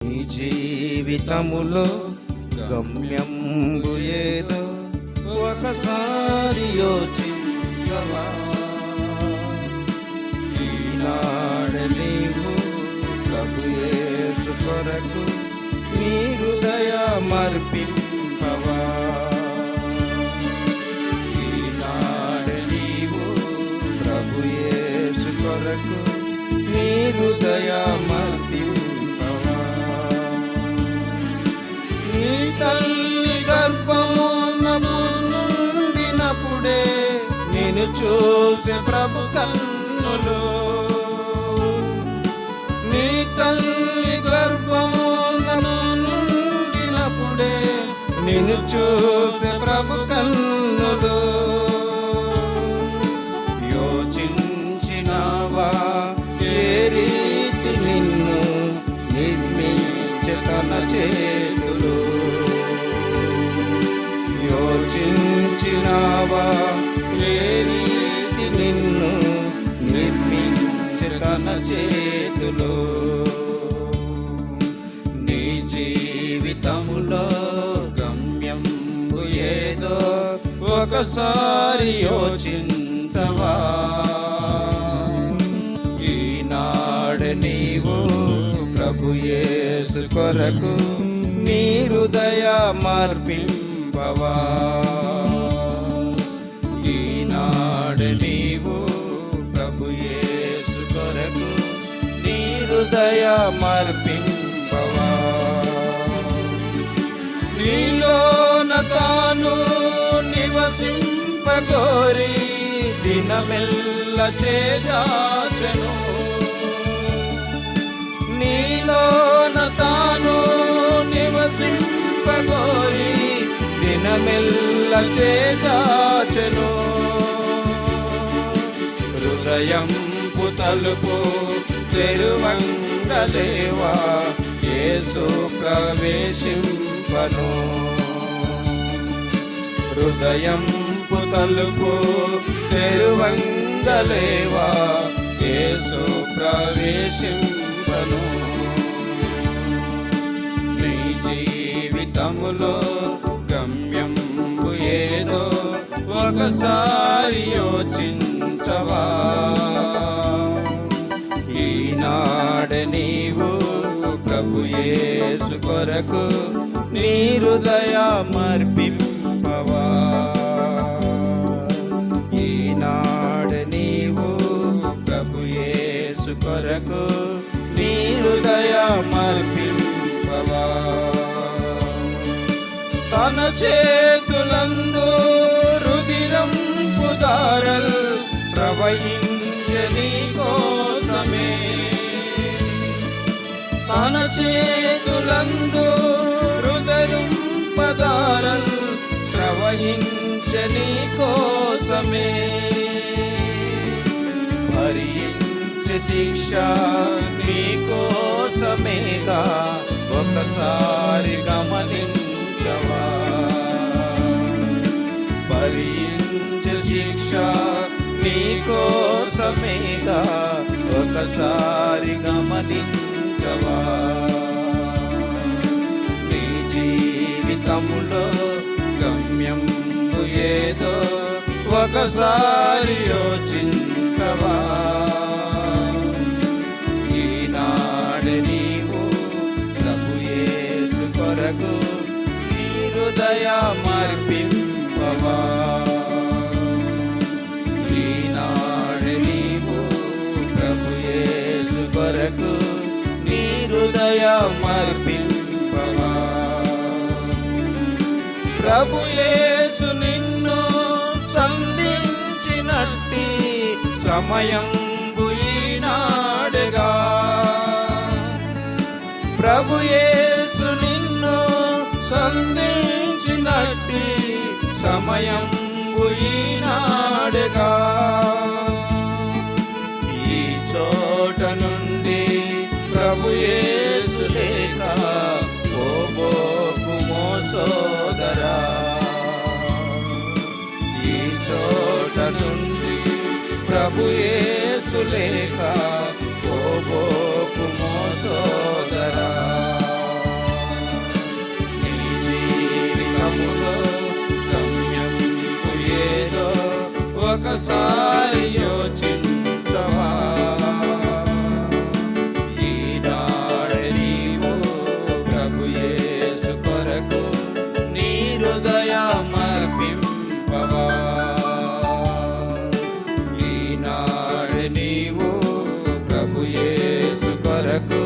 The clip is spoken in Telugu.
నీ జీవితములో గమ్యంబు ఏదో ఒకసారి యోచించవా? ఈనాడు నీవు ప్రభు కొరకు నీ హృదయమర్పింపవా ఈనాడు నీవు ప్రభు కొరకు నీ హృదయ చూసే ప్రభు కన్నులు. నీ తల్లి గర్భమున నుండినప్పుడే నేను చూసే ప్రభు కన్నులు. యోచించినవా? ఏ రీతి నిన్ను నిర్మించే తన ఒకసారి యోచించవా? ఈనాడు నీవు ప్రభు యేసు కొరకు నీ హృదయ మార్పింపవా? నివసింపగోరి దినమెల్ల చేజాచను. నీలోన తాను నివసింపకోరి దినమెల్ల చేజాచను. హృదయం పుతలుపు తెరువంగలేవా? యేసు ప్రవేశింపను. హృదయం పుతలుపు తెరువంగలేవా? యేసు ప్రవేశింపను. నీ జీవితములో గమ్యం ఏదో ఒకసారి యోచించవా? ఈనాడు నీవు ప్రభు యేసు కొరకు నీ హృదయ మర్పింపవా హృదయ తన చేతులందు రుదిరం పుదారల్ స్రవహించని కోసమే. తన చేతులందు రుదరం పదారల్ స్రవహించని కోసమే. శిక్ష నీ కోసమేగా ఒకసారి గమనించవా? భరించే శిక్ష నీ కోసమేగా ఒకసారి గమనించవా? నీ జీవితములో గమ్యం ఏదో ఒకసారి యోచించ కొరకు నీ హృదయ మార్పింపవా. ఈనాడు నీవు ప్రభు యేసు కొరకు నీ హృదయ మార్పింపవా. ప్రభు నిన్ను సంధించినట్టి సమయం ఈనాడుగా. ప్రభుయే సంధించినట్టి సమయం ఈనాడుగా. ఈ చోట నుండి ప్రభు యేసు లేక పోబోకుమో సోదరా ఈ చోట నుండి ప్రభు యేసు లేక పోబోకుమో సోదరా హృదయమర్పింపవా ఈనాడు నీవు ప్రభు యేసు కొరకు